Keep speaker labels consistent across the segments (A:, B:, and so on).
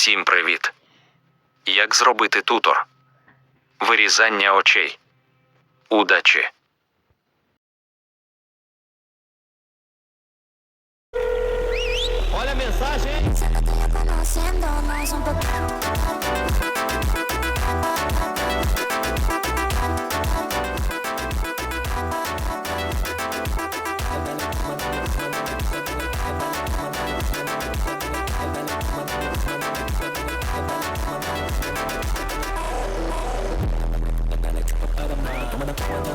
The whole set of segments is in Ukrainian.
A: Всім привіт. Як зробити тутор? Вирізання очей. Удачі.
B: Olha a mensagem,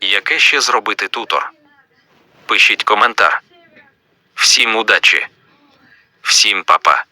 A: Яке ще зробити тутор? Пишіть коментар. Всім удачі. Всім папа.